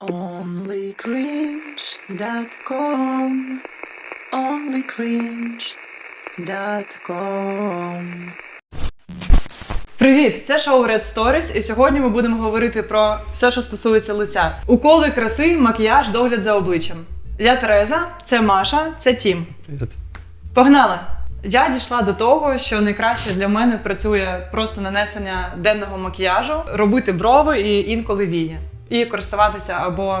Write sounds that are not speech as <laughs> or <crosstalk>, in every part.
OnlyCringe.com OnlyCringe.com Привіт! Це шоу Red Stories, і сьогодні ми будемо говорити про все, що стосується лиця. Уколи краси, макіяж, догляд за обличчям. Я Тереза, це Маша, це Тім. Привіт. Погнали! Я дійшла до того, що найкраще для мене працює просто нанесення денного макіяжу, робити брови і інколи вії, і користуватися або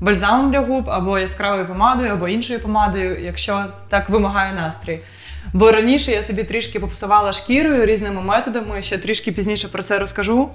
бальзамом для губ, або яскравою помадою, або іншою помадою, якщо так вимагає настрій. Бо раніше я собі трішки попсувала шкірою різними методами. Ще трішки пізніше про це розкажу.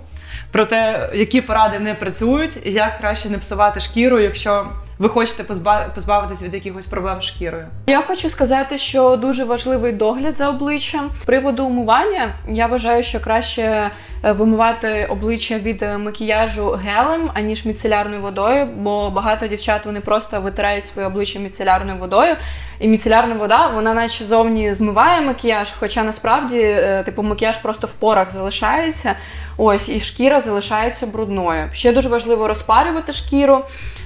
Про те, які поради не працюють, і як краще не псувати шкіру, якщо ви хочете позба- позбавитися від якихось проблем з шкірою. Я хочу сказати, що дуже важливий догляд за обличчям. З приводу умивання я вважаю, що краще вимивати обличчя від е, макіяжу гелем, аніж міцелярною водою, бо багато дівчат вони просто витирають своє обличчя міцелярною водою. І міцелярна вода, вона наче зовні змиває макіяж, хоча насправді, е, типу, макіяж просто в порах залишається. Ось, і шкіра залишається брудною. Ще дуже важливо розпарювати шкіру.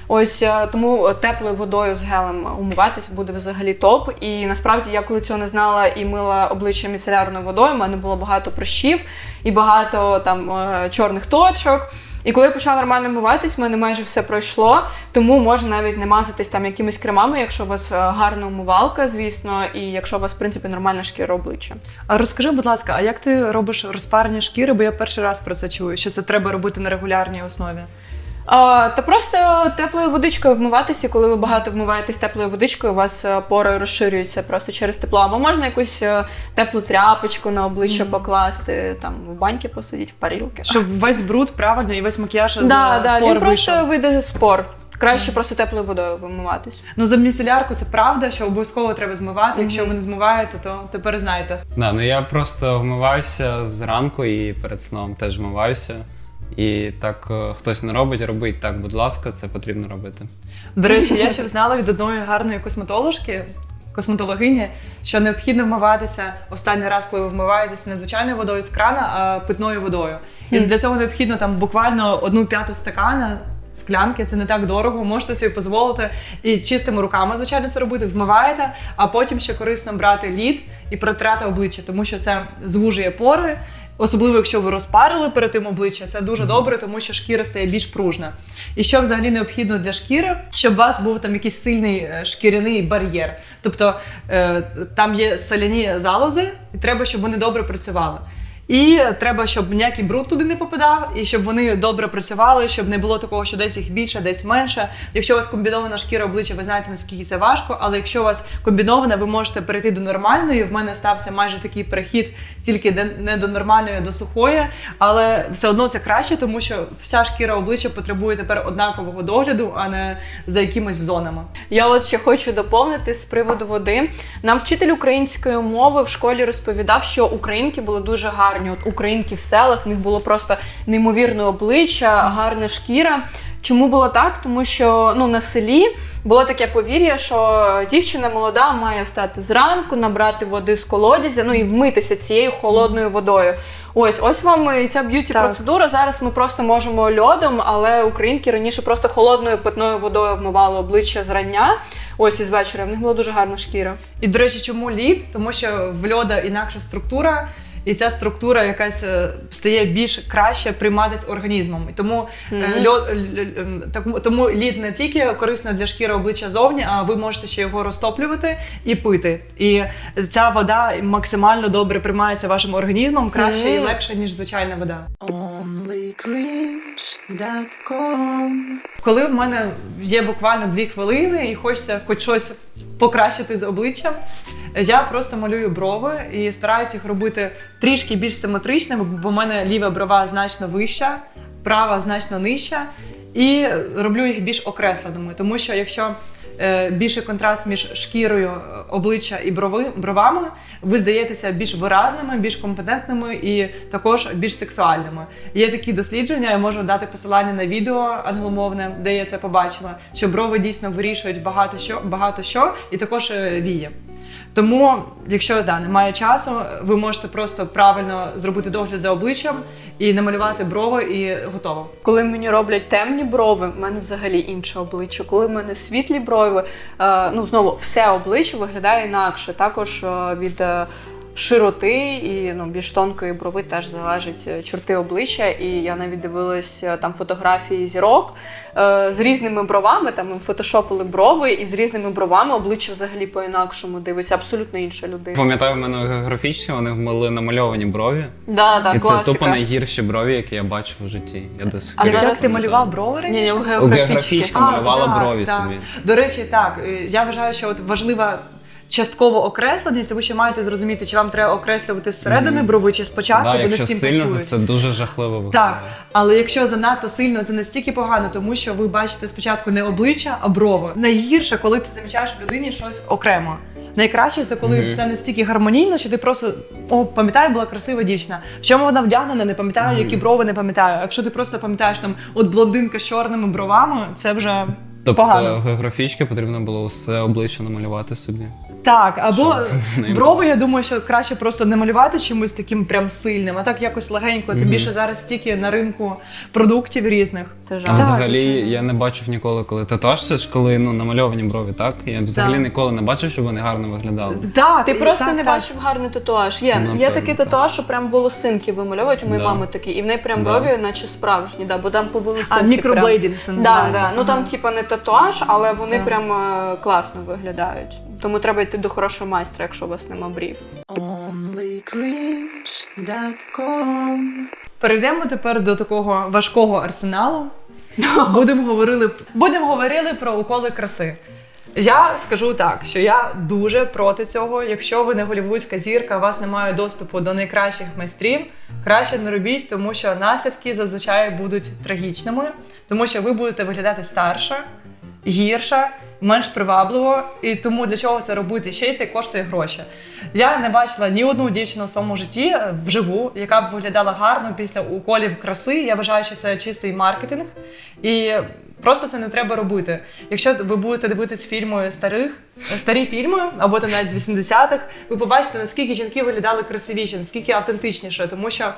Ось е, тому теплою водою з гелем умиватись буде взагалі топ. І насправді я коли цього не знала і мила обличчя міцелярною водою, в мене було багато прищів і багато там е, чорних точок. І коли я почала нормально миватись, в мене майже все пройшло. Тому можна навіть не мазатись там якимись кремами, якщо у вас е, гарна умивалка, звісно, і якщо у вас, в принципі, нормальна шкіра обличчя. А розкажи, будь ласка, а як ти робиш розпарення шкіри? Бо я перший раз про це чую, що це треба робити на регулярній основі. А, та просто теплою водичкою вмиватися, коли ви багато вмиваєтесь теплою водичкою, у вас е, пори розширюються просто через тепло. Або можна якусь е, теплу тряпочку на обличчя покласти, там в баньки посидіти, в парілки. Щоб весь бруд правильно і весь макіяж з Да, да, пор він просто вийде з пор. Краще просто теплою водою вимиватись. Ну за міцелярку це правда, що обов'язково треба змивати. Якщо Мгм. ви не змиваєте, то тепер знаєте. Да, ну я просто вмиваюся зранку і перед сном теж вмиваюся. І так е, хтось не робить, робить так, будь ласка, це потрібно робити. До речі, я ще знала від одної гарної косметологки. Косметологині, що необхідно вмиватися останній раз, коли ви вмиваєтесь не звичайною водою з крана, а питною водою. І для цього необхідно там буквально одну п'яту стакана склянки, це не так дорого, можете собі дозволити і чистими руками, звичайно, це робити, вмиваєте, а потім ще корисно брати лід і протирати обличчя, тому що це звужує пори. Особливо, якщо ви розпарили перед тим обличчя, це дуже добре, тому що шкіра стає більш пружна. І що взагалі необхідно для шкіри, щоб у вас був там якийсь сильний е, шкіряний бар'єр. Тобто е, там є соляні залози, і треба, щоб вони добре працювали. І треба, щоб ніякий бруд туди не попадав, і щоб вони добре працювали, щоб не було такого, що десь їх більше, десь менше. Якщо у вас комбінована шкіра обличчя, ви знаєте наскільки це важко. Але якщо у вас комбінована, ви можете перейти до нормальної. В мене стався майже такий перехід, тільки не до нормальної, а до сухої. Але все одно це краще, тому що вся шкіра обличчя потребує тепер однакового догляду, а не за якимись зонами. Я от ще хочу доповнити з приводу води. Нам вчитель української мови в школі розповідав, що українки були дуже гарні. От українки в селах, в них було просто неймовірне обличчя, гарна шкіра. Чому було так? Тому що ну на селі було таке повір'я, що дівчина молода має встати зранку, набрати води з колодязя, ну і вмитися цією холодною водою. Ось, ось вам і ця б'юті процедура. Зараз ми просто можемо льодом, але українки раніше просто холодною питною водою вмивали обличчя зрання. Ось із вечора. В них була дуже гарна шкіра. І до речі, чому лід? Тому що в льода інакша структура, і ця структура якась е, стає більш краще прийматись організмом. І тому ем, так- тому лід не тільки корисно для шкіри обличчя зовні, а ви можете ще його розтоплювати і пити. І ця вода максимально добре приймається вашим організмом, краще і Мгм. легше, ніж звичайна вода. Коли в мене є буквально дві хвилини і хочеться хоч щось покращити з обличчям, я просто малюю брови і стараюся їх робити трішки більш симетричними, бо в мене ліва брова значно вища, права значно нижча, і роблю їх більш окресленими. Тому що якщо більший контраст між шкірою е, обличчя і брови, бровами, ви здаєтеся більш виразними, більш компетентними і також більш сексуальними. Є такі дослідження, я можу дати посилання на відео англомовне, де я це побачила, що брови дійсно вирішують багато що, багато що і також е, вії. Тому, якщо да, немає часу, ви можете просто правильно зробити догляд за обличчям і намалювати брови, і готово. Коли мені роблять темні брови, в мене взагалі інше обличчя. Коли в мене світлі брови, е, ну знову все обличчя виглядає інакше. Також е, від е, широти і ну, більш тонкої брови теж залежать е, чорти обличчя. І я навіть дивилась е, там фотографії зірок е, з різними бровами. Там фотошопили брови, і з різними бровами обличчя взагалі по-інакшому дивиться. Абсолютно інша людина. Пам'ятаю, в мене географічні вони були намальовані брові. Да, да, і це тупо найгірші брові, які я бачив у житті. Я до сих А пір- Як ти малював брови раніше? ні, У географічки. географічка А, малювала так, брові так. собі. До речі, так. е, Я вважаю, що от важлива частково окресленість, ви ще маєте зрозуміти, чи вам треба окреслювати зсередини брови, чи спочатку, Да, бо не якщо всім сильно, то це дуже жахливо виглядає. Так, але якщо занадто сильно, це настільки погано, тому що ви бачите спочатку не обличчя, а брови. Найгірше, коли ти замічаєш в людині щось окремо. Найкраще це коли Мгм. все настільки гармонійно, що ти просто о, пам'ятаю, була красива дівчина. В чому вона вдягнена, не пам'ятаю, які брови не пам'ятаю. А Якщо ти просто пам'ятаєш там от блондинка з чорними бровами, це вже Тобто погано. географічки потрібно було все обличчя намалювати собі. Так, або Щоб <laughs> брови, я думаю, що краще просто не малювати чимось таким прям сильним, а так якось легенько. Тим Мгм. більше зараз стільки на ринку продуктів різних. Це А жах. Так, взагалі звичайно. я не бачив ніколи, коли татуаж, це ж коли ну, намальовані брові, так? Я взагалі Так. ніколи не бачив, щоб вони гарно виглядали. Так, Ти і- просто так, не так. бачив гарний татуаж. Є, Напевно, є такий так. татуаж, що прям волосинки вимальовують. У моєї Да. мами такі, і в неї прям Да. брові, наче справжні, да, бо там по волосинці. А мікроблейдинг це Прям... Да, називається. да. Ну там, Ага. типа, не татуаж, але вони Так. прям е, класно виглядають. Тому треба йти до хорошого майстра, якщо у вас нема брів. onlycringe.com Перейдемо тепер до такого важкого арсеналу. <laughs> Будемо говорили, будемо говорили про уколи краси. Я скажу так, що я дуже проти цього. Якщо ви не голівудська зірка, у вас немає доступу до найкращих майстрів, краще не робіть, тому що наслідки зазвичай будуть трагічними, тому що ви будете виглядати старше, гірше, менш привабливо, і тому для чого це робити? Ще й це коштує гроші. Я не бачила ні одну дівчину в своєму житті е, вживу, яка б виглядала гарно після уколів краси. Я вважаю, що це чистий маркетинг. І просто це не треба робити. Якщо ви будете дивитись фільми старих, старі фільми, або там навіть з 80-х, ви побачите, наскільки жінки виглядали красивіше, наскільки автентичніше, тому що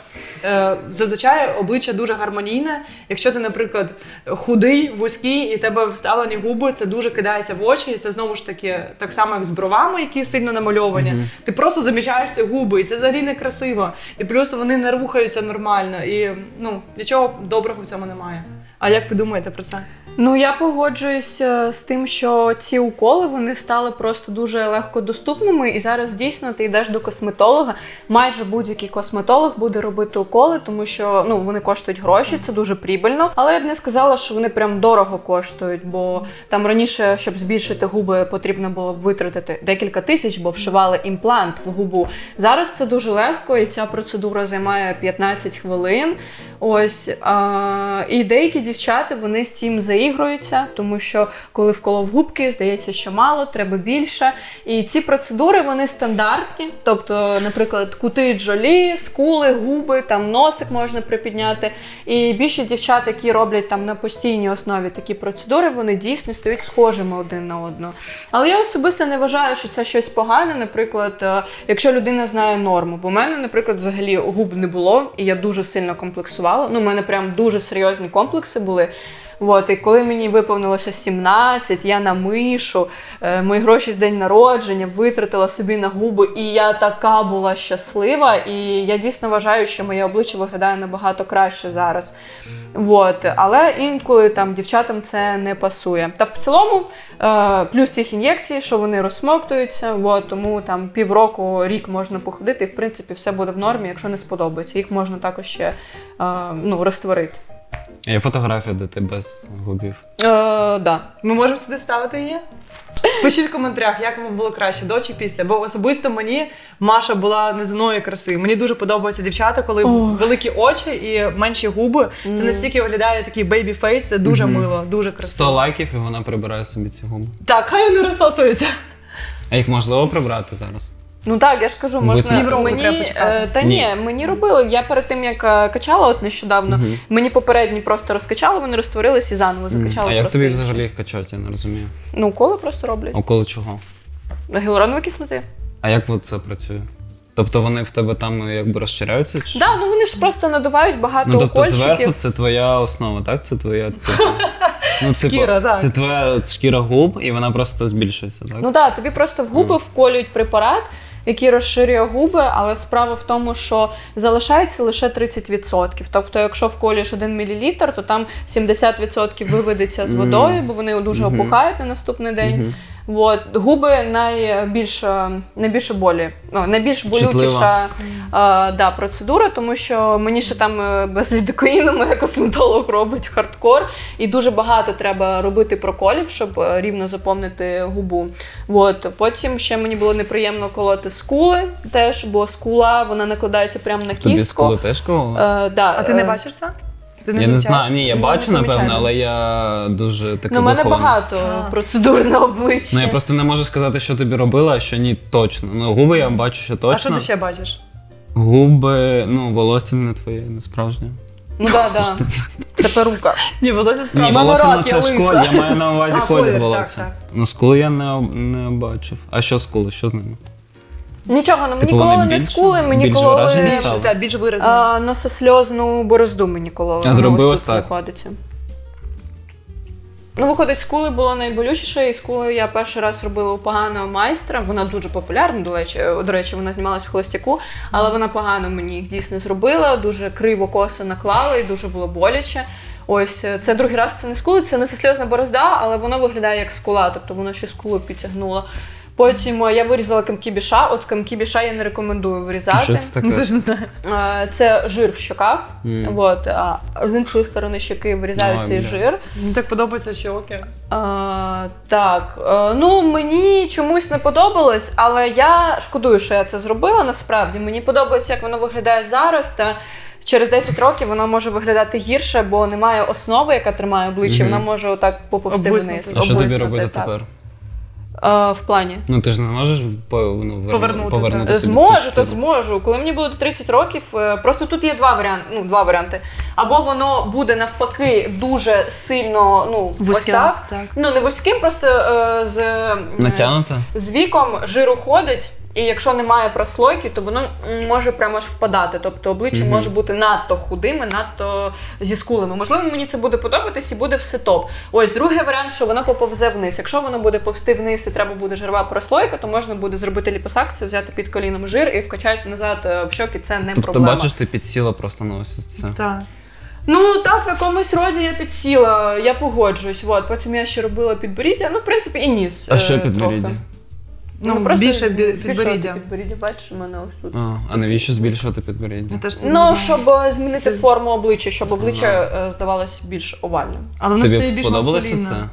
е, зазвичай обличчя дуже гармонійне. Якщо ти, наприклад, худий, вузький, і в тебе вставлені губи, це дуже кидається в очі. І це знову ж таки так само, як з бровами, які сильно намальовані. Мгм. Ти просто замічаєш ці губи, і це взагалі не красиво. І плюс вони не рухаються нормально. І ну нічого доброго в цьому немає. А як ви думаєте про це? Ну я погоджуюсь е, з тим, що ці уколи вони стали просто дуже легко доступними, і зараз дійсно ти йдеш до косметолога. Майже будь-який косметолог буде робити уколи, тому що ну вони коштують гроші, це дуже прибильно. Але я б не сказала, що вони прям дорого коштують, бо там раніше, щоб збільшити губи, потрібно було б витратити декілька тисяч, бо вшивали імплант в губу. Зараз це дуже легко, і ця процедура займає 15 хвилин. Ось а, і деякі дівчата вони з цим заігруються, тому що коли вколов губки, здається, що мало, треба більше. І ці процедури вони стандартні. Тобто, наприклад, кути джолі, скули, губи, там носик можна припідняти. І більшість дівчат, які роблять там на постійній основі такі процедури, вони дійсно стають схожими один на одного. Але я особисто не вважаю, що це щось погане. Наприклад, е, якщо людина знає норму. Бо в мене, наприклад, взагалі губ не було, і я дуже сильно комплексувала. Ну, у мене прям дуже серйозні комплекси були. От, і коли мені виповнилося 17, я на мишу, е, мої гроші з день народження витратила собі на губи, і я така була щаслива. І я дійсно вважаю, що моє обличчя виглядає набагато краще зараз. От. Але інколи там дівчатам це не пасує. Та в цілому, е, плюс цих ін'єкцій, що вони розсмоктуються, от, тому там півроку, рік можна походити, і в принципі все буде в нормі, якщо не сподобається. Їх можна також ще е, ну, розтворити. Є фотографія, де ти без губів. Е, да. Ми можемо сюди ставити її? Пишіть в коментарях, як вам було краще до чи після. Бо особисто мені Маша була неземної краси. Мені дуже подобаються дівчата, коли Ох. великі очі і менші губи. Це настільки виглядає такий бейбі фейс, це дуже мило, дуже 100 красиво. лайків і вона прибирає собі ці губи. Так, хай вони розсосуються. А їх можливо прибрати зараз? Ну так, я ж кажу, можна Європу мені треба е, та Ні. ні, мені робили. Я перед тим як е, качала, от нещодавно, Мгм. мені попередні просто розкачали, вони розтворились і заново закачали. А як просто тобі взагалі їх качати, я не розумію. Ну, коли просто роблять. А коло чого? Гіалуронової кислоти. А як от це працює? Тобто вони в тебе там якби розширяються? Чи? Да, ну вони ж просто надувають багато Ну, тобто зверху це твоя основа, так? Це твоя <laughs> типу, ну, типу, Шкіра, так. Це твоя шкіра губ, і вона просто збільшується, так? Ну так, тобі просто в губи вколюють препарат, який розширює губи, але справа в тому, що залишається лише 30%. Тобто, якщо вколюєш 1 мл, то там 70% виведеться з водою, бо вони дуже опухають на наступний день. От, губи найбільш, е, найбільш болі, ну, найбільш болючіша Чутлива. е, да, процедура, тому що мені ще там е, без лідокаїну моя косметолог робить хардкор, і дуже багато треба робити проколів, щоб рівно заповнити губу. От. Потім ще мені було неприємно колоти скули, теж, бо скула вона накладається прямо на Тобі кістку. скули теж кололи? Е, да, А ти не е, Ти Я не знаю, ні, я Ну, бачу, не напевно, помічаю. але я дуже таке Ну, у мене вихований. багато А. процедур на обличчі. Ну я просто не можу сказати, що тобі робила, а що ні, точно. Ну, губи я бачу, що точно. А що ти ще бачиш? Губи, ну, волосся не твоє, не справжнє. Ну да, Це да. Це перука. <laughs> Ні, волосся Ні, мене волосся я це лиса. колір, я маю на увазі <laughs> А, колір колір, волосся. так, так. Ну, скули я не, не бачив. А що скули? Що з ними? Нічого, ну мені Типу, вони кололи не більш- скули, мені більш кололи вражені Більш, стали? та, більш виразно. а, нососльозну борозду мені кололи. А Вона зробив ось ось тут так? знаходиться. Ну, виходить, скули було найболючіше, і скули я перший раз робила у поганого майстра. Вона дуже популярна, до речі, до речі, вона знімалась в холостяку, але вона погано мені їх дійсно зробила, дуже криво косо наклала і дуже було боляче. Ось е, це другий раз це не скули, це несосльозна борозда, але воно виглядає як скула, тобто воно ще скулу підтягнуло. Потім е, я вирізала камки біша. От камки біша я не рекомендую вирізати. Що це Ну, таке? теж не знаю. Е, Це жир в щоках. Мгм. От, а з іншої сторони щоки вирізають Ой, цей бля. жир. Мені так подобається щоки. А, так, е, ну мені чомусь не подобалось, але я шкодую, що я це зробила. Насправді мені подобається, як воно виглядає зараз. Та через 10 років воно може виглядати гірше, бо немає основи, яка тримає обличчя. Мгм. Вона може отак поповзти вниз. А що тобі робити так. тепер? Е, в плані. Ну ти ж не можеш по- ну, верну- Повернути, повернути собі Зможу, цю шкіру? зможу. Коли мені буде 30 років, е, просто тут є два варіанти. Ну, два варіанти. Або воно буде навпаки дуже сильно, ну, ось так. так. Ну, не вузьким, просто е, з, е, Натягнута? з віком жир уходить. І якщо немає прослойки, то воно може прямо аж впадати. Тобто обличчя Мгм. може бути надто худими, надто зі скулами. Можливо, мені це буде подобатись і буде все топ. Ось другий варіант, що воно поповзе вниз. Якщо воно буде повсти вниз і треба буде жирова прослойка, то можна буде зробити ліпосакцію, взяти під коліном жир і вкачати назад е, в щоки. Це не Тобто, проблема. бачиш, ти підсіла просто на ось це. Так. Ну так, в якомусь роді я підсіла, я погоджуюсь. От потім я ще робила підборіддя. Ну, в принципі, і ніс. А е, що підборіддя? Трохи. Ну, більше бі- збільшувати підборіддя. Підборіддя, бачиш, у мене ось тут. А, а навіщо збільшувати підборіддя? Я теж Ну, щоб е, змінити форму обличчя, щоб обличчя е, здавалось більш овальним. Але воно стає Тобі більш сподобалося маскулінне.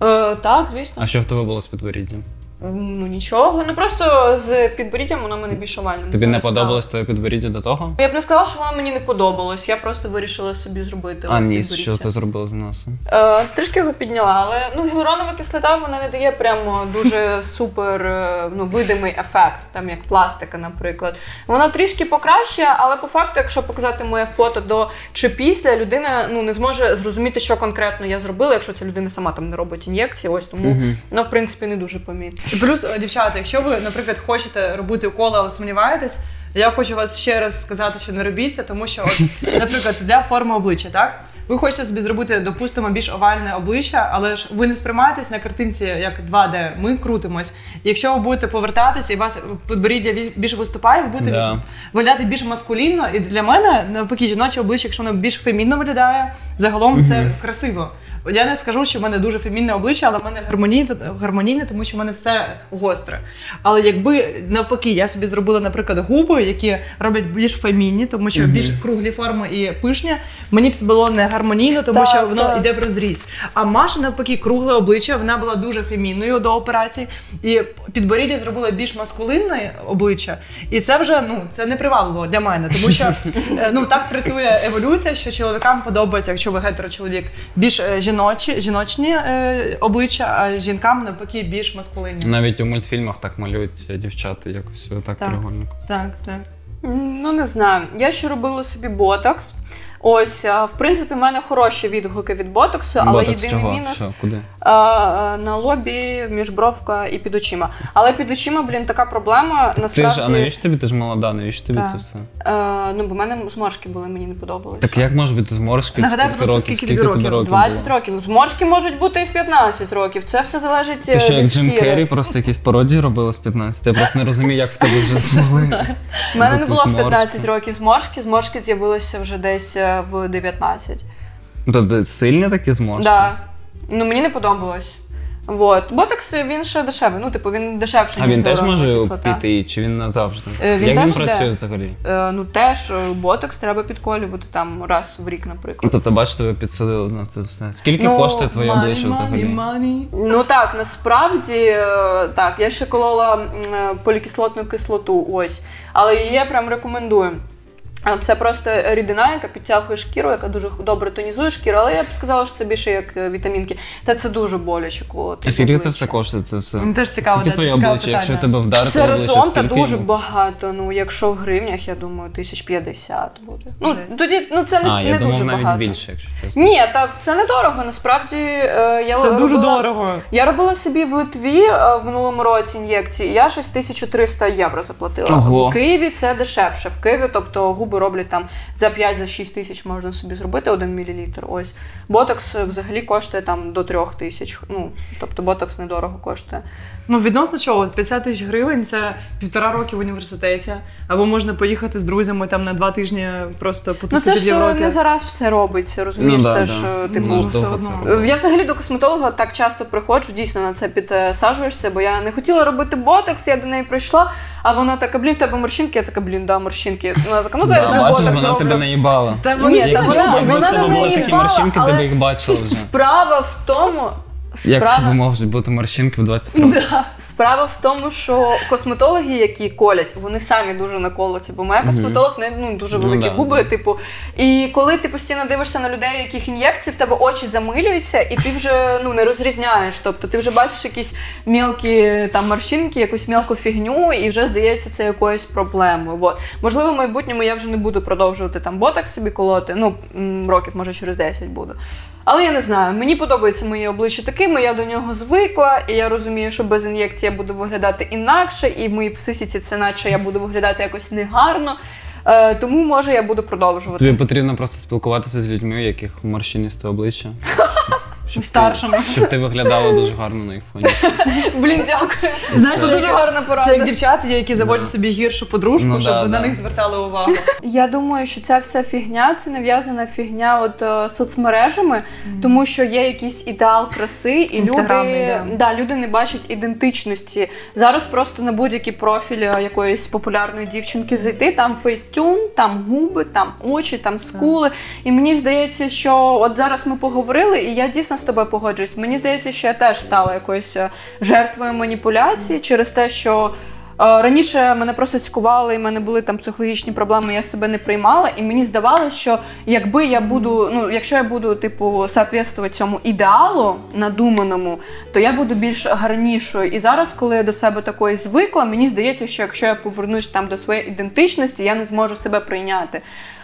це? Е, так, звісно. А що в тебе було з підборіддям? Ну нічого. Ну просто з підборіддям воно мене більш овальним. Тобі не стало. подобалось твоє підборіддя до того? Я б не сказала, що воно мені не подобалось. Я просто вирішила собі зробити. А ніс, що ти зробила з носом? Е, трішки його підняла, але ну гіалуронова кислота вона не дає прямо дуже <laughs> супер е, ну, видимий ефект, там як пластика, наприклад. Вона трішки покращує, але по факту, якщо показати моє фото до чи після, людина ну не зможе зрозуміти, що конкретно я зробила, якщо ця людина сама там не робить ін'єкції. Ось тому Мгм. ну, в принципі не дуже помітно. І плюс, е, дівчата, якщо ви, наприклад, хочете робити уколи, але сумніваєтесь, я хочу вас ще раз сказати, що не робіться, тому що, от, <laughs> наприклад, для форми обличчя, так? Ви хочете собі зробити, допустимо, більш овальне обличчя, але ж ви не сприймаєтесь на картинці як 2D, ми крутимось. Якщо ви будете повертатися і вас підборіддя ві- більше виступає, ви будете Да. виглядати більш маскулінно. І для мене навпаки, жіноче обличчя, якщо воно більш фемінно виглядає, загалом це красиво. Я не скажу, що в мене дуже фемінне обличчя, але в мене гармонійне, гармонійне, тому що в мене все гостре. Але якби навпаки, я собі зробила, наприклад, губи, які роблять більш фемінні, тому що більш круглі форми і пишні, мені б було не гармонійно, тому Так, що воно так. йде в розріз. А Маша навпаки, кругле обличчя, вона була дуже фемінною до операції, і підборіддя зробила більш маскулинне обличчя. І це вже ну це не привабливо для мене, тому що <laughs> е, ну так працює еволюція, що чоловікам подобається, якщо ви гетерочоловік, більш е, жіночі, жіночні е, обличчя, а жінкам навпаки більш маскулинні. Навіть у мультфільмах так малюють е, дівчата якось отак Так. треугольник. Так, так. Ну не знаю. Я ще робила собі ботокс. Ось, в принципі, в мене хороші відгуки від ботоксу, але Ботокс єдиний чого? мінус Що, куди? а, а, на лобі, міжбровка і під очима. Але під очима, блін, така проблема. Ти Насправді, ж, а навіщо тобі? Ти ж молода, навіщо тобі Так. це все? е, ну, бо в мене зморшки були, мені не подобалось. Так як може бути зморшки? Нагадай, скільки років? скільки Скільки тобі тобі років? років 20 було? років. Зморшки можуть бути і в 15 років. Це все залежить Ти е, що, як Джим шкіри. Керрі просто якісь пародії робила з 15? Я просто не розумію, як в тебе вже <laughs> змогли. У мене не було в зморшки. 15 років зморшки, зморшки з'явилися вже десь в 19. Ну, то де сильні такі зморшки? Да. Ну мені не подобалось. Вот. Ботокс він ще дешевий. Ну, типу, він дешевший, А ніж він теж гіалуронова може кислота. піти, чи він назавжди? Е, він Як теж він йде. працює взагалі? Е, ну теж е, ботокс треба підколювати там раз в рік, Ну, наприклад. тобто, бач, тебе підсадили на це все. Скільки Ну, коштує твоє Money, обличчя взагалі? money. Ну так, насправді е, так, я ще колола м, е, полікислотну кислоту, ось. Але її я прям рекомендую. Це просто рідина, яка підтягує шкіру, яка дуже добре тонізує шкіру, але я б сказала, що це більше як е, вітамінки. Та це дуже боляче колоти. А скільки це обличчя. все коштує? Це все? Мені теж цікаво, Скільки да, твоє це цікаве обличчя, якщо питання. тебе вдарити Все в обличчя, разом та скільки дуже йому? багато. Ну, якщо в гривнях, я думаю, тисяч п'ятдесят буде. Ну, Жесть. тоді ну це не, А, я не думав дуже навіть багато. більше, якщо чесно. Ні, та це недорого. Насправді е, я Це дуже дорого. Я робила собі в Литві е, в минулому році ін'єкції. Я щось 1300 євро заплатила. Ого. В Києві це дешевше. В Києві, тобто губи роблять там за 5 за 6 тисяч можна собі зробити 1 мл. Ось ботокс е, взагалі коштує там до 3 тисяч. Ну тобто ботокс недорого коштує. Ну, відносно чого, 50 тисяч гривень це півтора роки в університеті. Або можна поїхати з друзями там на два тижні просто Ну це ж е, Європі. не зараз все робиться, розумієш? Ну, да, це да. ж е, типу. Ну, все одно. це. Я взагалі до косметолога так часто приходжу, дійсно на це підсаджуєшся, бо я не хотіла робити ботокс, я до неї прийшла, а вона така, блін, в тебе морщинки, я така, блін, да, морщинки. Вона така, ну я Да, тобі бачиш, вона тебе наїбала. Та Ні, та вона- вона тебе не наїбала, але- їх бачила вже. Справа в тому. Як в тебе можуть бути морщинки в 20 років? справа в тому, що косметологи, які колять, вони самі дуже наколоті, бо моя косметолог не ну дуже Ну, великі да, губи. да. Типу, і коли ти постійно дивишся на людей, яких ін'єкцій, в тебе очі замилюються, і ти вже ну не розрізняєш. Тобто ти вже бачиш якісь мілкі там морщинки, якусь мілку фігню, і вже здається це якоюсь проблемою. Вот. Можливо, в майбутньому я вже не буду продовжувати там ботокс собі колоти. Ну років, може, через 10 буду. Але я не знаю, мені подобається моє обличчя такими, я до нього звикла, і я розумію, що без ін'єкції я буду виглядати інакше, і в моїй псисіці це наче я буду виглядати якось негарно. Е, тому може я буду продовжувати. Тобі потрібно просто спілкуватися з людьми, у яких морщиністе обличчя. <laughs> Щоб ти- Щоб ти виглядала дуже гарно на їх фоні. Блін, дякую. Знаєш, Це це дуже гарна Це порада. як дівчата, є, які заводять Да. собі гіршу подружку, Ну, щоб да, на да. них звертали увагу. <laughs> Я думаю, що ця вся фігня це нав'язана фігня от е, соцмережами, тому що є якийсь ідеал краси, і Інстаграмний, люди, да. да, люди не бачать ідентичності. Зараз просто на будь-який профіль е, якоїсь популярної дівчинки зайти, там фейстюм, там губи, там очі, там скули. І мені здається, що от зараз ми поговорили, і я дійсно з тобою погоджуюсь. Мені здається, що я теж стала якоюсь е, жертвою маніпуляції через те, що. Е, Раніше мене просто цькували, і в мене були там психологічні проблеми, я себе не приймала, і мені здавалося, що якби я буду, ну якщо я буду типу соответствувати цьому ідеалу надуманому, то я буду більш гарнішою. І зараз, коли я до себе такої звикла, мені здається, що якщо я повернусь там до своєї ідентичності, я не зможу себе прийняти.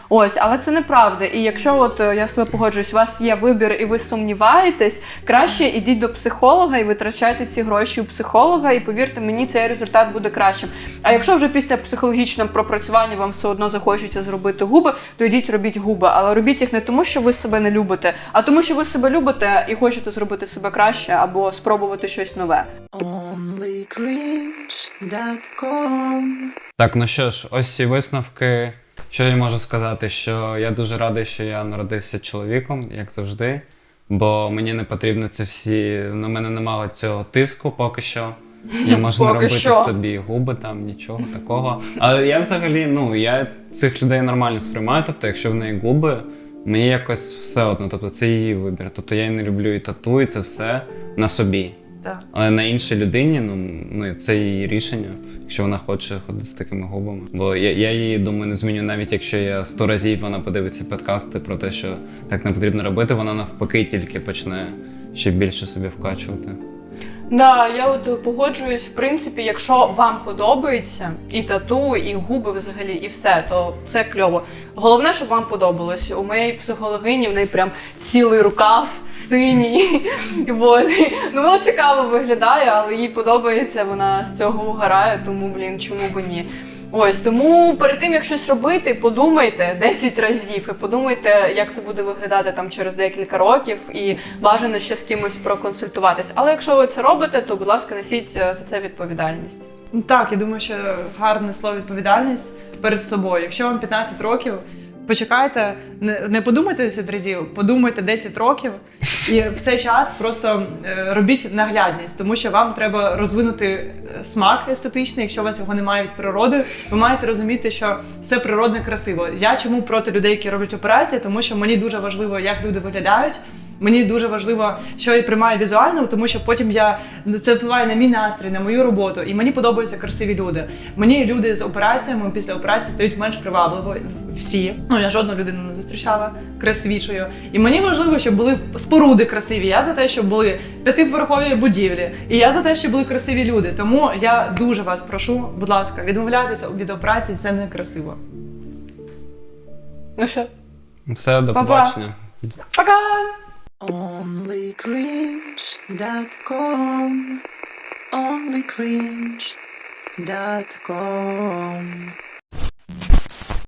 Ось, але це неправда. І якщо от е, я з тобою погоджуюсь, у вас є вибір і ви сумніваєтесь, краще ідіть до психолога і витрачайте ці гроші у психолога, і повірте мені, цей результат буде кращим. А якщо вже після психологічного пропрацювання вам все одно захочеться зробити губи, то йдіть робіть губи. Але робіть їх не тому, що ви себе не любите, а тому, що ви себе любите і хочете зробити себе краще або спробувати щось нове. onlycringe.com Так, ну що ж, ось ці висновки. Що я можу сказати? Що я дуже радий, що я народився чоловіком, як завжди. Бо мені не потрібно це всі. На мене немає цього тиску поки що. Я <laughs> можу не Поки робити що. собі губи там, нічого такого. Але я взагалі, ну, я цих людей нормально сприймаю. Тобто, якщо в неї губи, мені якось все одно. Тобто це її вибір. Тобто я і не люблю і тату, і це все на собі. Так. Але на іншій людині, ну, ну це її рішення, якщо вона хоче ходити з такими губами. Бо я, я її думаю, не зміню, навіть якщо я сто разів вона подивиться подкасти про те, що так не потрібно робити, вона навпаки тільки почне ще більше собі вкачувати. Да, я от погоджуюсь, в принципі, якщо вам подобається і тату, і губи взагалі, і все, то це кльово. Головне, щоб вам подобалось. У моєї психологині в неї прям цілий рукав синій. <laughs> Вот. Ну воно цікаво виглядає, але їй подобається, вона з цього угорає, тому, блін, чому б ні. Ось тому перед тим як щось робити, подумайте 10 разів і подумайте, як це буде виглядати там через декілька років, і бажано ще з кимось проконсультуватись. Але якщо ви це робите, то будь ласка, несіть е, за це відповідальність. Так, я думаю, що гарне слово відповідальність перед собою. Якщо вам 15 років, почекайте, не, не подумайте 10 разів, подумайте 10 років, і в цей час просто е, робіть наглядність, тому що вам треба розвинути е, смак естетичний. Якщо у вас його немає від природи, ви маєте розуміти, що все природне красиво. Я чому проти людей, які роблять операції, тому що мені дуже важливо, як люди виглядають. Мені дуже важливо, що я приймаю візуально, тому що потім я це впливає на мій настрій, на мою роботу. І мені подобаються красиві люди. Мені люди з операціями після операції стають менш привабливо. Всі. Ну я жодну людину не зустрічала красивішою. І мені важливо, щоб були споруди красиві. Я за те, щоб були п'ятиповерхові будівлі. І я за те, щоб були красиві люди. Тому я дуже вас прошу, будь ласка, відмовляйтеся від операції, це не красиво. Ну що, Все, до Па-па. побачення. пока! Onlycringe.com Onlycringe.com